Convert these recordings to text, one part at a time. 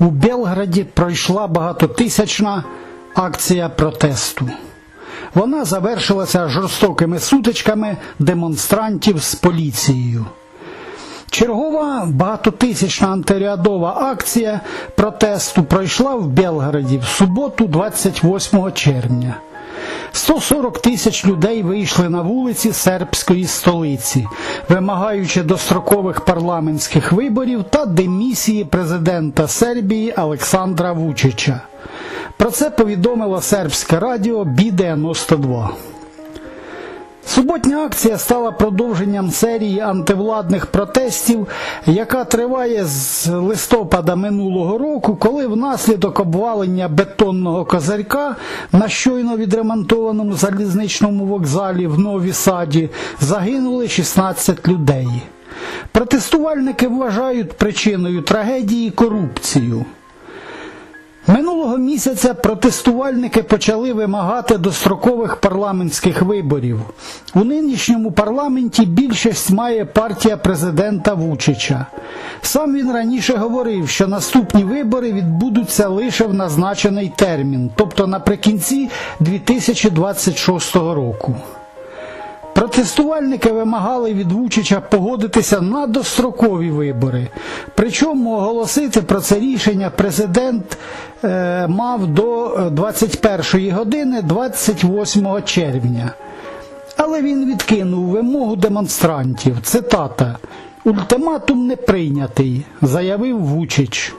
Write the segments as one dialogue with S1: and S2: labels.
S1: Белграді пройшла багатотисячна акція протесту. Вона завершилася жорстокими сутичками демонстрантів з поліцією. Чергова багатотисячна антирядова акція протесту пройшла в Белграді в суботу, 28 червня. 140 тисяч людей вийшли на вулиці сербської столиці, вимагаючи дострокових парламентських виборів та демісії президента Сербії Олександра Вучича. Про це повідомила сербське радіо Бі-92. Суботня акція стала продовженням серії антивладних протестів, яка триває з листопада минулого року, коли внаслідок обвалення бетонного козирька на щойно відремонтованому залізничному вокзалі в Нові Саді загинули 16 людей. Протестувальники вважають причиною трагедії корупцію. Місяця протестувальники почали вимагати дострокових парламентських виборів. У нинішньому парламенті більшість має партія президента Вучича. Сам він раніше говорив, що наступні вибори відбудуться лише в назначений термін, тобто наприкінці 2026 року. Протестувальники вимагали від Вучича погодитися на дострокові вибори. Причому оголосити про це рішення президент е, мав до 21 години 28 червня. Але він відкинув вимогу демонстрантів. Цитата: Ультиматум не прийнятий, заявив Вучич.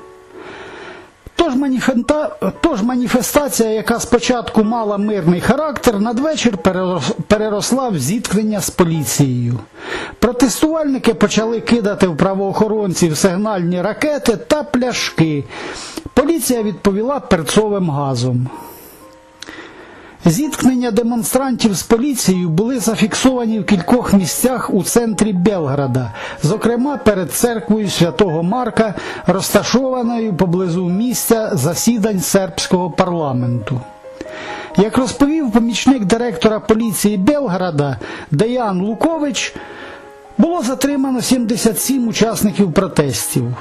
S1: Тож, маніфестація, яка спочатку мала мирний характер, надвечір перерос- переросла в зіткнення з поліцією. Протестувальники почали кидати в правоохоронців сигнальні ракети та пляшки. Поліція відповіла перцовим газом. Зіткнення демонстрантів з поліцією були зафіксовані в кількох місцях у центрі Белграда, зокрема перед церквою святого Марка, розташованою поблизу місця засідань сербського парламенту. Як розповів помічник директора поліції Белграда Деян Лукович, було затримано 77 учасників протестів.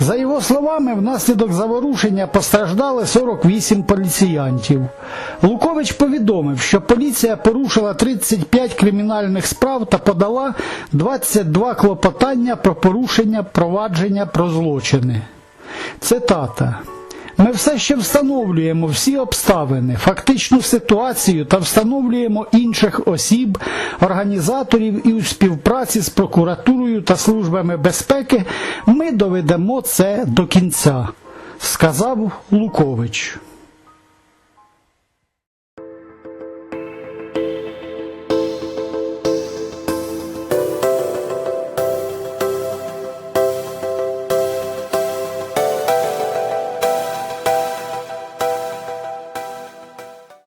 S1: За його словами, внаслідок заворушення постраждали 48 поліціянтів. Лукович повідомив, що поліція порушила 35 кримінальних справ та подала 22 клопотання про порушення провадження про злочини. Цитата. Ми все ще встановлюємо всі обставини, фактичну ситуацію та встановлюємо інших осіб, організаторів і у співпраці з прокуратурою та службами безпеки ми доведемо це до кінця, сказав Лукович.